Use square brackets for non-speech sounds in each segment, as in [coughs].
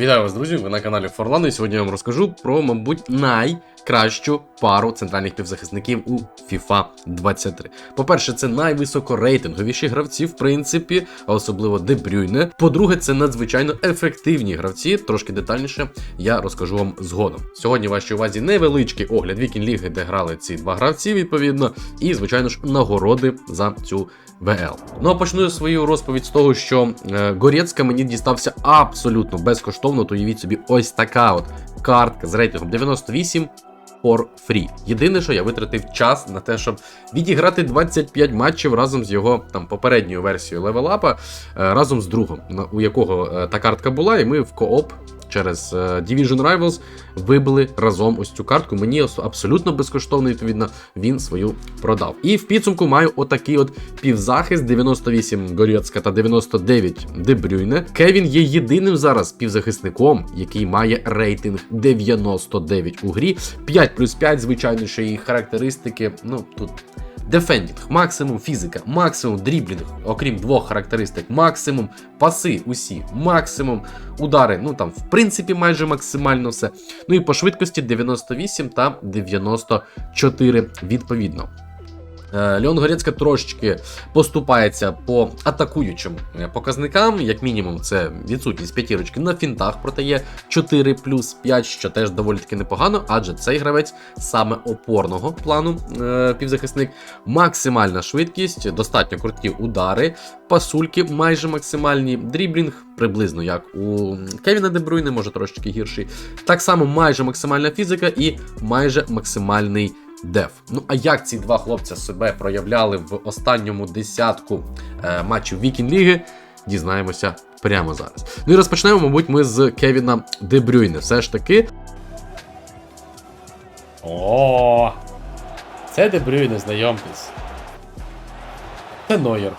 Вітаю вас, друзі! Ви на каналі Форлан, і сьогодні я вам розкажу про, мабуть, найкращу пару центральних півзахисників у FIFA 23. По-перше, це найвисокорейтинговіші гравці, в принципі, а особливо Де Брюйне. По-друге, це надзвичайно ефективні гравці. Трошки детальніше я розкажу вам згодом. Сьогодні в вашій увазі невеличкий огляд Вікінг Ліги, де грали ці два гравці, відповідно, і, звичайно ж, нагороди за цю ВЛ. Ну а почну свою розповідь з того, що е, Горецька мені дістався абсолютно безкоштовно. То уявіть собі, ось така от картка з рейтингом 98 for free. Єдине, що я витратив час на те, щоб відіграти 25 матчів разом з його там попередньою версією левелапа, разом з другом, у якого е, та картка була, і ми в кооп. Через е, Division Rivals вибили разом ось цю картку. Мені абсолютно безкоштовно, відповідно, він свою продав. І в підсумку маю отакий от півзахист: 98 Горецька та 99 Де Брюйне. Кевін є єдиним зараз півзахисником, який має рейтинг 99 у грі. 5 плюс 5, звичайно, що і характеристики. Ну тут Дефендінг, максимум фізика, максимум дріблінг, окрім двох характеристик, максимум паси усі, максимум удари. Ну там, в принципі, майже максимально все. Ну і по швидкості 98 та 94 відповідно. Е, Леон Горецька трошечки поступається по атакуючим е, показникам. Як мінімум, це відсутність п'ятірочки на фінтах, проте є 4 плюс 5, що теж доволі таки непогано, адже цей гравець саме опорного плану е, півзахисник. Максимальна швидкість, достатньо круті удари, пасульки майже максимальні, дріблінг, приблизно як у Кевіна Дебруйне, може трошечки гірший. Так само майже максимальна фізика і майже максимальний деф. Ну а як ці два хлопця себе проявляли в останньому десятку е, матчів Вікінг Ліги, дізнаємося прямо зараз. Ну і розпочнемо, мабуть, ми з Кевіна Дебрюйне. Все ж таки, О, це Дебрюйне, знайомтесь. Це Нойер.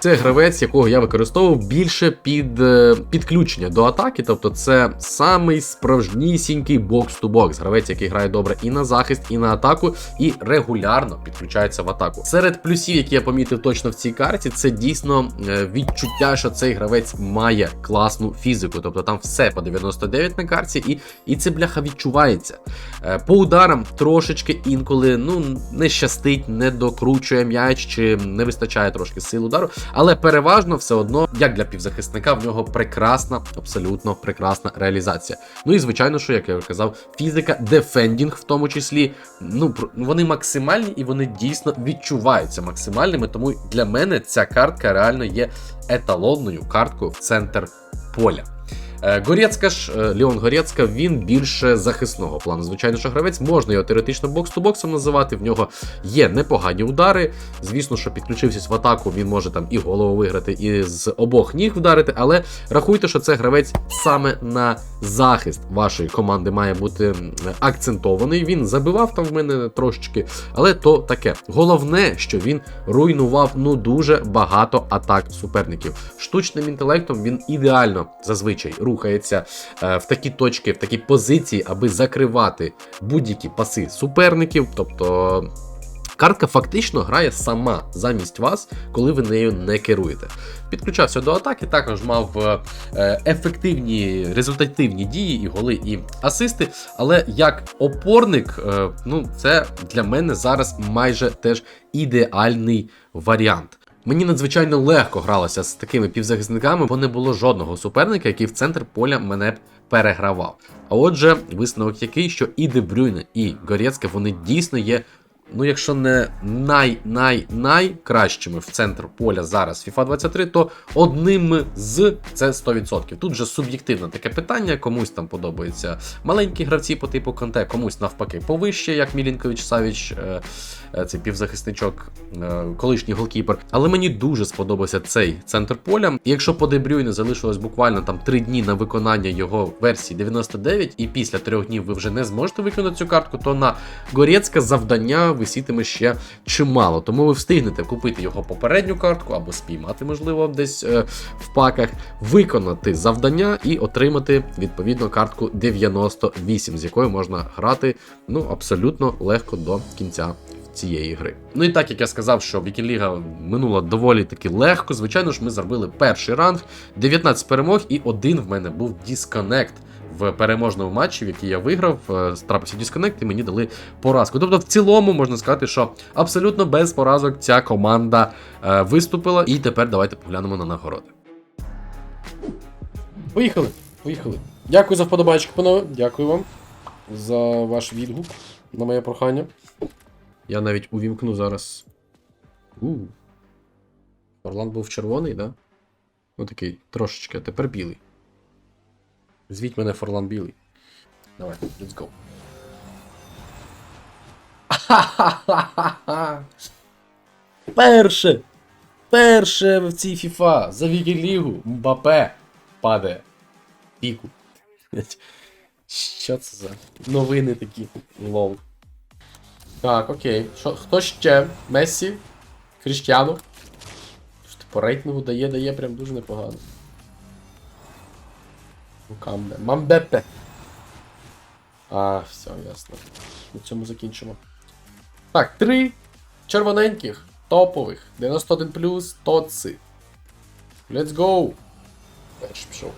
Це гравець, якого я використовував більше під е, підключення до атаки. Тобто, це самий справжнісінький бокс-ту-бокс. Гравець, який грає добре і на захист, і на атаку, і регулярно підключається в атаку. Серед плюсів, які я помітив точно в цій карті, це дійсно е, відчуття, що цей гравець має класну фізику. Тобто там все по 99 на карті, і, і це бляха відчувається. Е, По ударам трошечки інколи ну не щастить, не докручує м'яч, чи не вистачає трошки сил удару. Але переважно все одно, як для півзахисника, в нього прекрасна, абсолютно прекрасна реалізація. Ну і звичайно, що як я вже казав, фізика, дефендінг в тому числі. Ну вони максимальні і вони дійсно відчуваються максимальними. Тому для мене ця картка реально є еталонною карткою в центр поля. Е, Горецька ж, е, Леон Горецька, він більше захисного плану. Звичайно, що гравець можна його теоретично бокс-ту-боксом називати. В нього є непогані удари. Звісно, що підключившись в атаку, він може там і голову виграти, і з обох ніг вдарити. Але рахуйте, що це гравець саме на захист вашої команди має бути акцентований. Він забивав там в мене трошечки, але то таке. Головне, що він руйнував ну дуже багато атак суперників. Штучним інтелектом він ідеально зазвичай рухається е, в такі точки, в такі позиції, аби закривати будь-які паси суперників. Тобто. Картка фактично грає сама замість вас, коли ви нею не керуєте. Підключався до атаки, також мав е, е, ефективні результативні дії, і голи, і асисти. Але як опорник, ну це для мене зараз майже теж ідеальний варіант. Мені надзвичайно легко гралося з такими півзахисниками, бо не було жодного суперника, який в центр поля мене б перегравав. А отже, висновок який, що і Дебрюйне, і Горецьке вони дійсно є. Ну, якщо не най-най-найкращими в центр поля зараз FIFA 23, то одними з це 100%. Тут же суб'єктивне таке питання, комусь там подобаються маленькі гравці по типу Конте, комусь навпаки повище, як Мілінкович Савіч, е, е, цей півзахисничок, е, колишній голкіпер. Але мені дуже сподобався цей центр поля. І якщо по Дебрюйне залишилось буквально там 3 дні на виконання його версії 99, і після 3 днів ви вже не зможете виконати цю картку, то на Горецька завдання висітиме ще чимало. Тому ви встигнете купити його попередню картку або спіймати, можливо, десь е, в паках, виконати завдання і отримати відповідно картку 98, з якою можна грати ну абсолютно легко до кінця цієї гри. Ну і так як я сказав, що Вікінліга минула доволі таки легко. Звичайно ж, ми зробили перший ранг, 19 перемог, і один в мене був дисконект. В переможному матчі, в який я виграв, е, трапився дисконект, і мені дали поразку. Тобто, в цілому можна сказати, що абсолютно без поразок ця команда е, виступила. І тепер давайте поглянемо на нагороди. Поїхали, поїхали. Дякую за вподобайки, панове. Дякую вам за ваш відгук на моє прохання. Я навіть увімкну зараз. У. Орлан був червоний, да? Ну такий трошечки, а тепер білий. Звіть мене Форлан білий. Давай, let's go. [laughs] Перше! Перше в цій FIFA за Вікінлігу Мбапе падає. Піку. Що це за новини такі? Лол. Так, окей. Що, хто ще? Мессі? Кріштіану? По рейтингу дає, дає прям дуже непогано. Ну, Камбе. Мамбепе. А, все, ясно. На цьому закінчимо. Так, три червоненьких, топових, 91 тоци. Let's go! Перший пішов.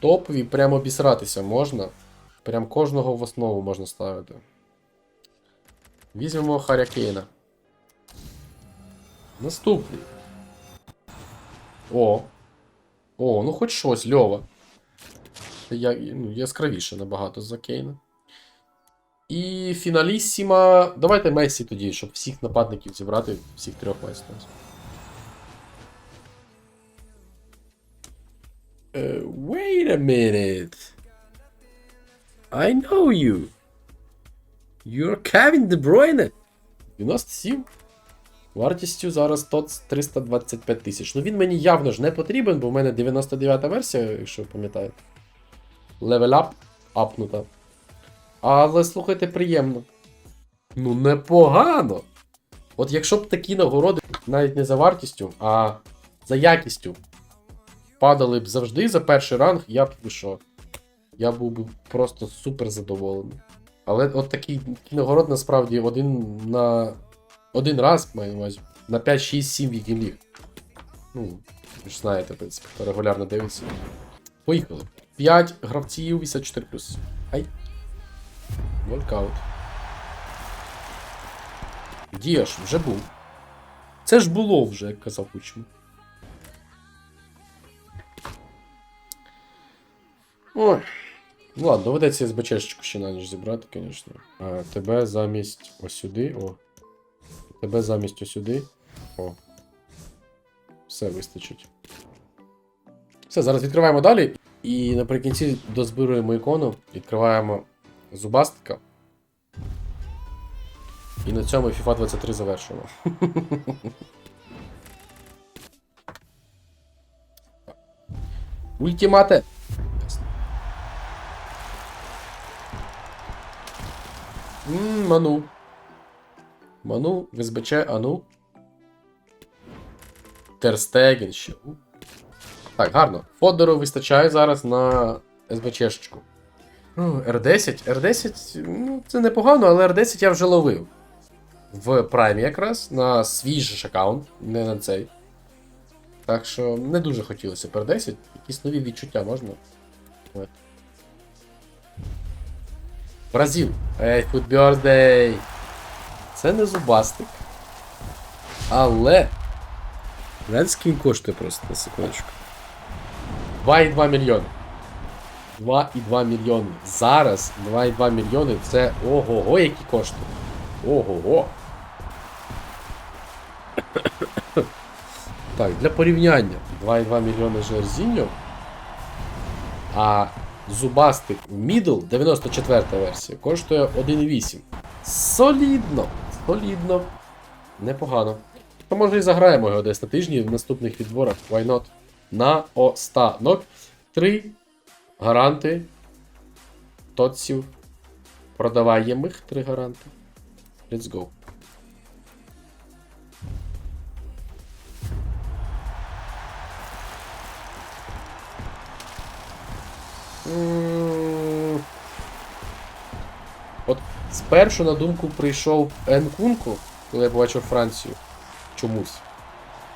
Топові прямо обісратися можна. Прям кожного в основу можна ставити. Візьмемо Харякейна. Наступний. О. О, ну хоч щось, Льова. Я, ну, яскравіше набагато за Кейна. І фіналісіма. Давайте Месі тоді, щоб всіх нападників зібрати, всіх трьох майстрів. Uh, wait a minute. I know you. You're Kevin De Bruyne. 97. Вартістю зараз тот 325 тисяч. Ну він мені явно ж не потрібен, бо в мене 99-та версія, якщо ви пам'ятаєте. Level up, апнута. Але слухайте, приємно. Ну, непогано. От якщо б такі нагороди навіть не за вартістю, а за якістю падали б завжди за перший ранг, я б що? Я був би просто супер задоволений. Але от такий такий нагород насправді один на. Один раз, маю на на 5, 6, 7 вікінг. Ну, ви ж знаєте, в принципі, хто регулярно дивиться. Поїхали. 5 гравців 84 Ай. Волкаут. Діаш, вже був. Це ж було вже, як казав Кучма. Ой. Ну ладно, доведеться СБЧшечку ще на ніч зібрати, звісно. Тебе замість ось сюди. О. Тебе замість сюди. О. Все вистачить. Все, зараз відкриваємо далі. І наприкінці дозбируємо ікону, відкриваємо зубастика. І на цьому FIFA 23 завершуємо. [laughs] Ультимате! Ммм, Ману. Ману, в СБЧ, Ану. Терстеген ще. Так, гарно. Фодору вистачає зараз на СБЧшечку. Ну, R10. R10, ну, це непогано, але R10 я вже ловив. В праймі якраз на свій же ж аккаунт, не на цей. Так що не дуже хотілося б R10. Якісь нові відчуття можна. Бразил. Ей, Food Birthday. Це не зубастик. Але. Знаєте, скільки коштує просто на секундочку. 2,2 мільйони. 2,2 мільйони. Зараз 2,2 мільйони це ого-го, які коштує. Ого-го. [coughs] Так, для порівняння 2,2 мільйони Жерзіньо. А зубастик Middle 94 версія коштує 1,8. Солідно. Солідно. Непогано. То може і заграємо його десь на тижні в наступних відборах. Why not? На останок. Три гаранти. Тотсів. Продаваємих три гаранти. Let's go. От Спершу на думку прийшов Енкунку, коли я побачив Францію. Чомусь.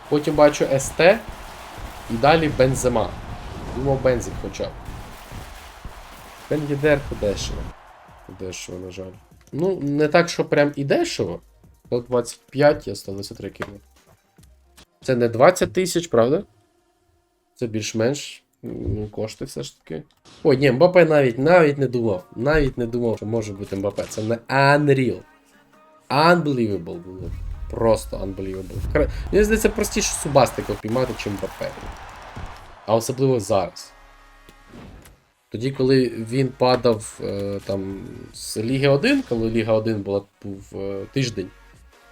Потім бачу СТ і далі Бензема. Думав бензин хоча б. Бен дешево. Дешево, на жаль. Ну, не так, що прям і дешево. 125 я 123 кіло. Це не 20 тисяч, правда? Це більш-менш кошти все ж таки. Ой, ні, Мбапе навіть навіть не думав. Навіть не думав, що може бути Мбапе. Це не unreal. Unbelievable було. Просто unbelievable. Мені здається, простіше Субастика впіймати, чим Мбапе. А особливо зараз. Тоді, коли він падав е, там з Ліги 1, коли Ліга 1 була був е, тиждень,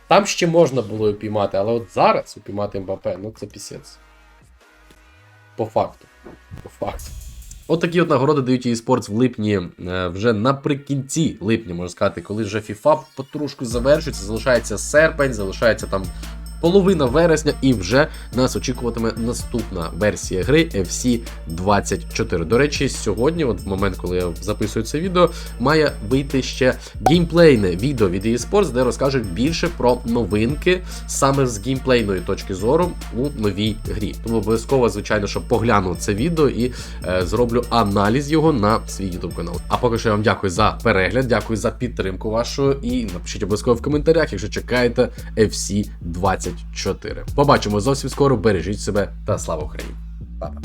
там ще можна було упіймати, але от зараз упіймати Мбапе, ну це пісець. По факту. По факту. От такі от нагороди дають eSports в липні, е, вже наприкінці липня, можна сказати, коли вже FIFA потрошку завершується, залишається серпень, залишається там половина вересня, і вже нас очікуватиме наступна версія гри FC 24. До речі, сьогодні, от в момент, коли я записую це відео, має вийти ще геймплейне відео від eSports, де розкажуть більше про новинки саме з геймплейної точки зору у новій грі. Тому обов'язково, звичайно, що погляну це відео і е, зроблю аналіз його на свій YouTube канал. А поки що я вам дякую за перегляд, дякую за підтримку вашу і напишіть обов'язково в коментарях, якщо чекаєте FC 24. Побачимо зовсім скоро. Бережіть себе та слава Україні. Па-па.